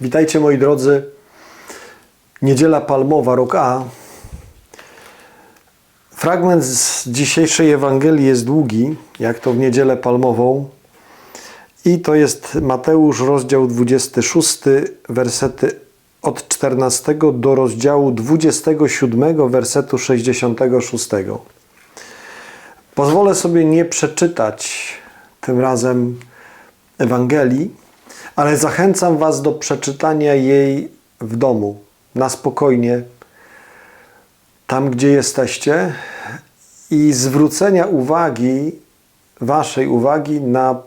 Witajcie moi drodzy. Niedziela Palmowa, rok A. Fragment z dzisiejszej Ewangelii jest długi, jak to w Niedzielę Palmową. I to jest Mateusz, rozdział 26, wersety od 14 do rozdziału 27, wersetu 66. Pozwolę sobie nie przeczytać tym razem Ewangelii, ale zachęcam Was do przeczytania jej w domu, na spokojnie, tam gdzie jesteście i zwrócenia uwagi, Waszej uwagi na,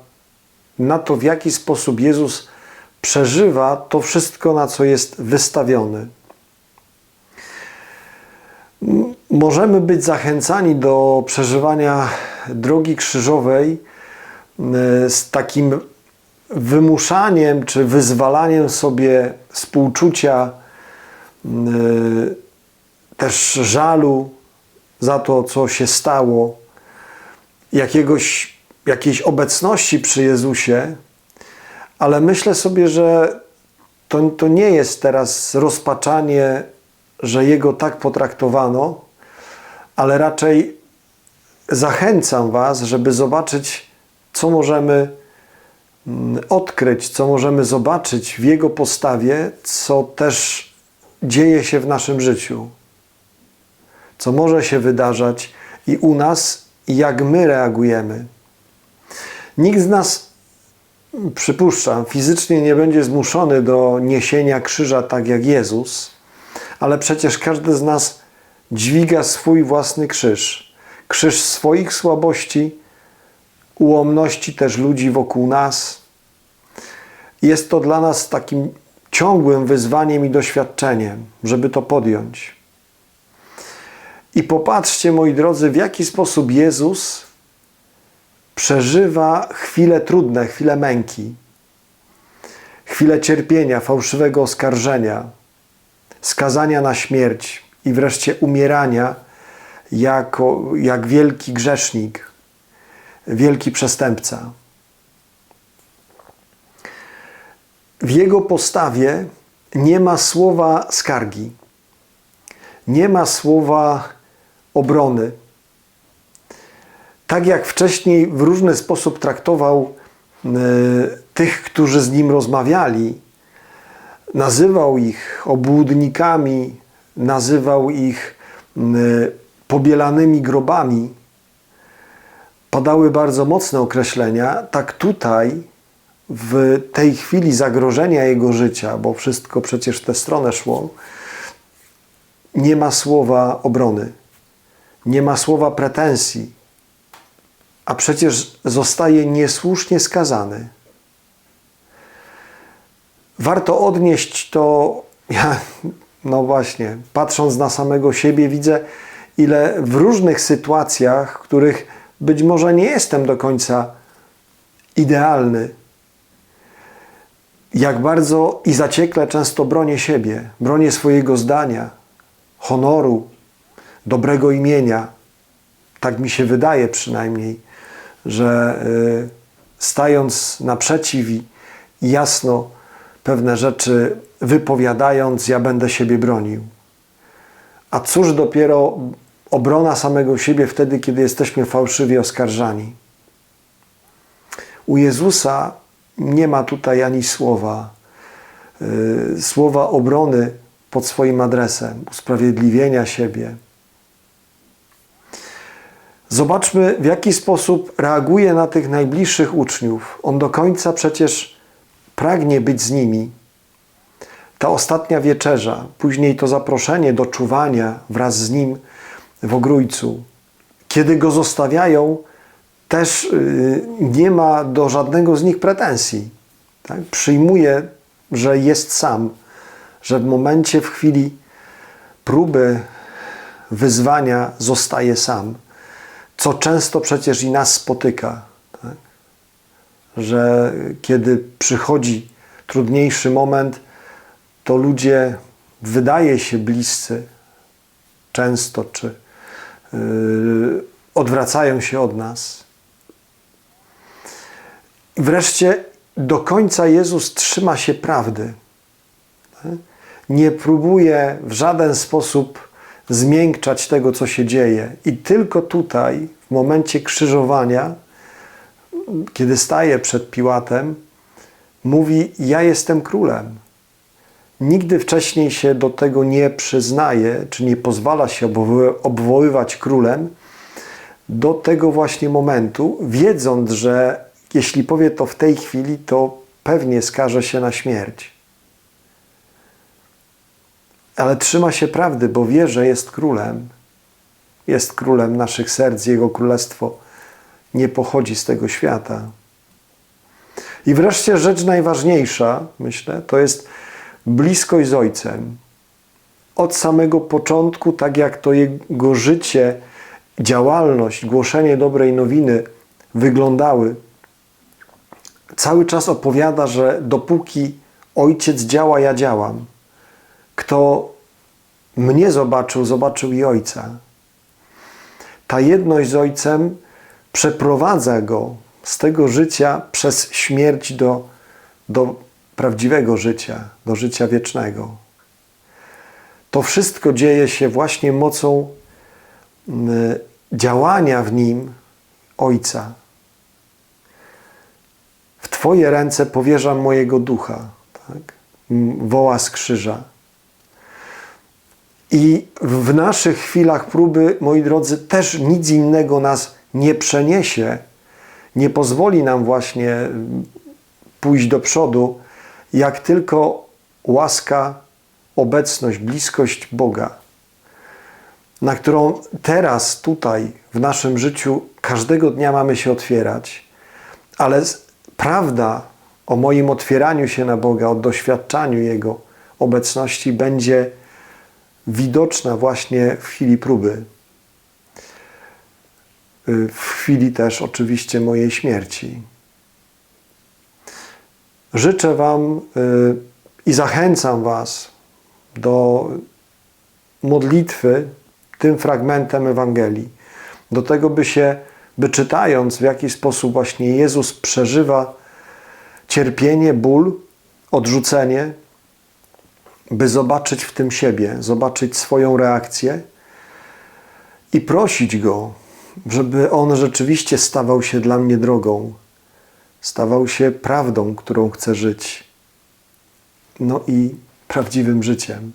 na to, w jaki sposób Jezus przeżywa to wszystko, na co jest wystawiony. Możemy być zachęcani do przeżywania drogi krzyżowej z takim wymuszaniem czy wyzwalaniem sobie współczucia, e, też żalu za to, co się stało, jakiegoś, jakiejś obecności przy Jezusie, ale myślę sobie, że to, to nie jest teraz rozpaczanie, że Jego tak potraktowano, ale raczej zachęcam Was, żeby zobaczyć, co możemy odkryć, co możemy zobaczyć w Jego postawie, co też dzieje się w naszym życiu, co może się wydarzać i u nas, i jak my reagujemy. Nikt z nas, przypuszczam, fizycznie nie będzie zmuszony do niesienia krzyża tak jak Jezus, ale przecież każdy z nas dźwiga swój własny krzyż. Krzyż swoich słabości, ułomności też ludzi wokół nas. Jest to dla nas takim ciągłym wyzwaniem i doświadczeniem, żeby to podjąć. I popatrzcie, moi drodzy, w jaki sposób Jezus przeżywa chwile trudne, chwile męki, chwile cierpienia, fałszywego oskarżenia, skazania na śmierć i wreszcie umierania jako, jak wielki grzesznik, wielki przestępca. W jego postawie nie ma słowa skargi, nie ma słowa obrony. Tak jak wcześniej w różny sposób traktował y, tych, którzy z nim rozmawiali, nazywał ich obłudnikami, nazywał ich y, pobielanymi grobami, padały bardzo mocne określenia, tak tutaj, w tej chwili zagrożenia jego życia, bo wszystko przecież w tę stronę szło, nie ma słowa obrony, nie ma słowa pretensji, a przecież zostaje niesłusznie skazany. Warto odnieść to, ja, no właśnie, patrząc na samego siebie, widzę, ile w różnych sytuacjach, których być może nie jestem do końca idealny, jak bardzo i zaciekle często bronię siebie, bronię swojego zdania, honoru, dobrego imienia. Tak mi się wydaje przynajmniej, że y, stając naprzeciw i jasno pewne rzeczy wypowiadając, ja będę siebie bronił. A cóż dopiero obrona samego siebie wtedy, kiedy jesteśmy fałszywie oskarżani. U Jezusa nie ma tutaj ani słowa, yy, słowa obrony pod swoim adresem, usprawiedliwienia siebie. Zobaczmy, w jaki sposób reaguje na tych najbliższych uczniów. On do końca przecież pragnie być z nimi. Ta ostatnia wieczerza, później to zaproszenie do czuwania wraz z nim w ogrójcu. Kiedy go zostawiają, też yy, nie ma do żadnego z nich pretensji. Tak? Przyjmuje, że jest sam, że w momencie, w chwili próby, wyzwania zostaje sam, co często przecież i nas spotyka. Tak? Że kiedy przychodzi trudniejszy moment, to ludzie wydaje się bliscy często, czy odwracają się od nas. I wreszcie do końca Jezus trzyma się prawdy. Nie próbuje w żaden sposób zmiękczać tego, co się dzieje. I tylko tutaj, w momencie krzyżowania, kiedy staje przed Piłatem, mówi: Ja jestem królem. Nigdy wcześniej się do tego nie przyznaje, czy nie pozwala się obwo- obwoływać królem do tego właśnie momentu, wiedząc, że jeśli powie to w tej chwili, to pewnie skaże się na śmierć. Ale trzyma się prawdy, bo wie, że jest królem. Jest królem naszych serc, jego królestwo nie pochodzi z tego świata. I wreszcie rzecz najważniejsza, myślę, to jest bliskość z Ojcem. Od samego początku, tak jak to jego życie, działalność, głoszenie dobrej nowiny wyglądały, cały czas opowiada, że dopóki Ojciec działa, ja działam. Kto mnie zobaczył, zobaczył i Ojca. Ta jedność z Ojcem przeprowadza go z tego życia przez śmierć do, do prawdziwego życia, do życia wiecznego. To wszystko dzieje się właśnie mocą mm, działania w nim Ojca. W Twoje ręce powierzam mojego ducha, tak? M- woła z krzyża. I w naszych chwilach próby, moi drodzy, też nic innego nas nie przeniesie, nie pozwoli nam właśnie mm, pójść do przodu, jak tylko łaska, obecność, bliskość Boga, na którą teraz, tutaj, w naszym życiu, każdego dnia mamy się otwierać, ale prawda o moim otwieraniu się na Boga, o doświadczaniu Jego obecności będzie widoczna właśnie w chwili próby. Y, W chwili też oczywiście mojej śmierci. Życzę Wam y, i zachęcam Was do modlitwy tym fragmentem Ewangelii. Do tego, by się, by czytając, w jaki sposób właśnie Jezus przeżywa cierpienie, ból, odrzucenie, by zobaczyć w tym siebie, zobaczyć swoją reakcję i prosić Go, żeby On rzeczywiście stawał się dla mnie drogą, stawał się prawdą, którą chcę żyć, no i prawdziwym życiem.